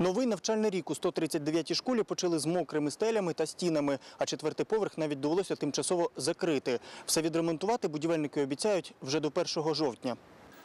Новий навчальний рік у 139-й школі почали з мокрими стелями та стінами, а четвертий поверх навіть довелося тимчасово закрити. Все відремонтувати будівельники обіцяють вже до 1 жовтня.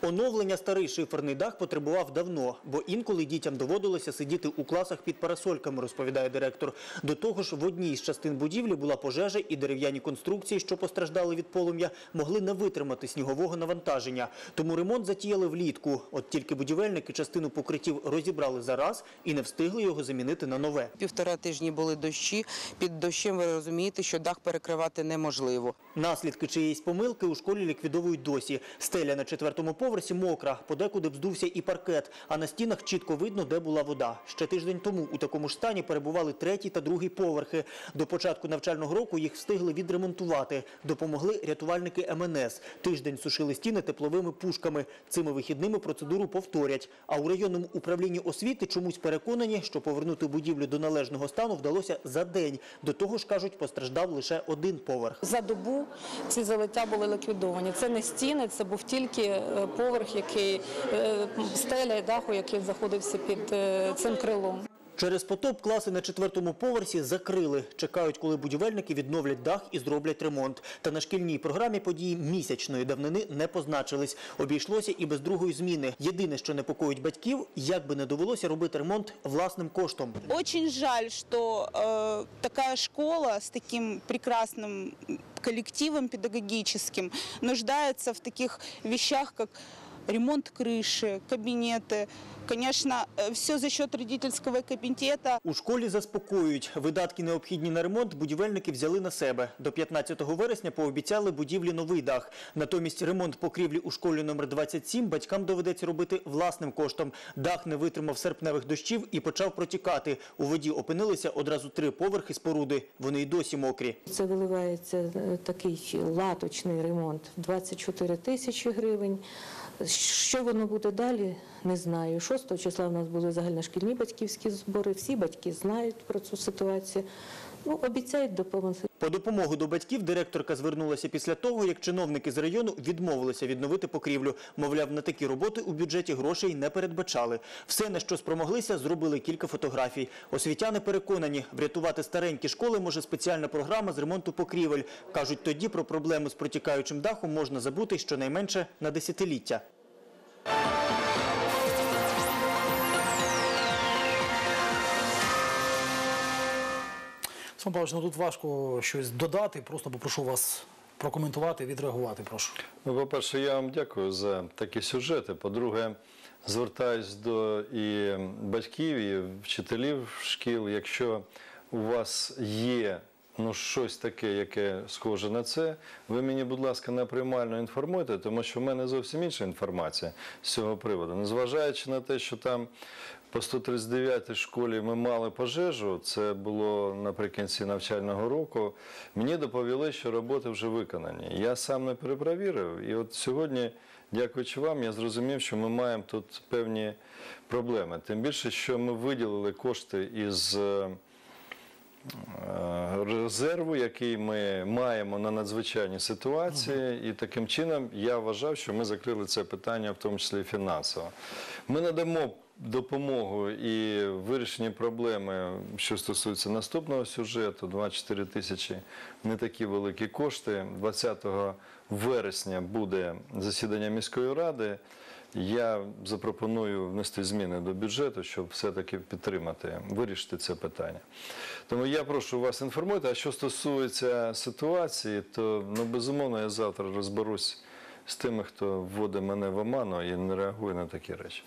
Оновлення старий шиферний дах потребував давно, бо інколи дітям доводилося сидіти у класах під парасольками, розповідає директор. До того ж, в одній з частин будівлі була пожежа і дерев'яні конструкції, що постраждали від полум'я, могли не витримати снігового навантаження. Тому ремонт затіяли влітку. От тільки будівельники частину покриттів розібрали зараз і не встигли його замінити на нове. Півтора тижні були дощі. Під дощем ви розумієте, що дах перекривати неможливо. Наслідки чиєїсь помилки у школі ліквідовують досі. Стеля на четвертому поверсі мокра, подекуди вздувся і паркет, а на стінах чітко видно, де була вода. Ще тиждень тому у такому ж стані перебували третій та другий поверхи. До початку навчального року їх встигли відремонтувати. Допомогли рятувальники МНС. Тиждень сушили стіни тепловими пушками. Цими вихідними процедуру повторять. А у районному управлінні освіти чомусь переконані, що повернути будівлю до належного стану вдалося за день. До того ж, кажуть, постраждав лише один поверх. За добу ці залиття були ліквідовані. Це не стіни, це був тільки е, поверх, який е, стеля і даху, який знаходився під е, цим крилом. Через потоп класи на четвертому поверсі закрили. Чекають, коли будівельники відновлять дах і зроблять ремонт. Та на шкільній програмі події місячної давнини не позначились. Обійшлося і без другої зміни. Єдине, що непокоїть батьків, як би не довелося робити ремонт власним коштом. Очень жаль, что э, такая школа с таким прекрасным коллективом педагогическим нуждается в таких вещах, как ремонт крыши, кабинеты. Конечно, все за счет родительского комитета. У школі заспокоюють. Видатки, необхідні на ремонт, будівельники взяли на себе. До 15 вересня пообіцяли будівлі новий дах. Натомість ремонт покрівлі у школі номер 27 батькам доведеться робити власним коштом. Дах не витримав серпневих дощів і почав протікати. У воді опинилися одразу три поверхи споруди. Вони й досі мокрі. Це виливається е, такий латочний ремонт 24 тисячі гривень. Що воно буде далі, не знаю. 6 числа в нас були загальношкільні батьківські збори. Всі батьки знають про цю ситуацію. Ну, обіцяють допомогти. По допомогу до батьків директорка звернулася після того, як чиновники з району відмовилися відновити покрівлю. Мовляв, на такі роботи у бюджеті грошей не передбачали. Все, на що спромоглися, зробили кілька фотографій. Освітяни переконані, врятувати старенькі школи може спеціальна програма з ремонту покрівель. Кажуть, тоді про проблему з протікаючим дахом можна забути щонайменше на десятиліття. Руслан Павлович, ну тут важко щось додати. Просто попрошу вас прокоментувати, відреагувати. Прошу. Ну, по-перше, я вам дякую за такі сюжети. По-друге, звертаюсь до і батьків, і вчителів шкіл. Якщо у вас є ну, щось таке, яке схоже на це, ви мені, будь ласка, напрямально інформуйте, тому що в мене зовсім інша інформація з цього приводу. Незважаючи на те, що там по 139 школі ми мали пожежу, це було наприкінці навчального року. Мені доповіли, що роботи вже виконані. Я сам не перепровірив. І от сьогодні, дякуючи вам, я зрозумів, що ми маємо тут певні проблеми. Тим більше, що ми виділили кошти із. е, е, Резерву, який ми маємо на надзвичайні ситуації, і таким чином я вважав, що ми закрили це питання, в тому числі і фінансово. Ми надамо допомогу і вирішенні проблеми, що стосується наступного сюжету. 24 тисячі не такі великі кошти. 20 вересня буде засідання міської ради. Я запропоную внести зміни до бюджету, щоб все-таки підтримати, вирішити це питання. Тому я прошу вас інформувати. А що стосується ситуації, то ну безумовно я завтра розберусь з тими, хто вводить мене в оману і не реагує на такі речі.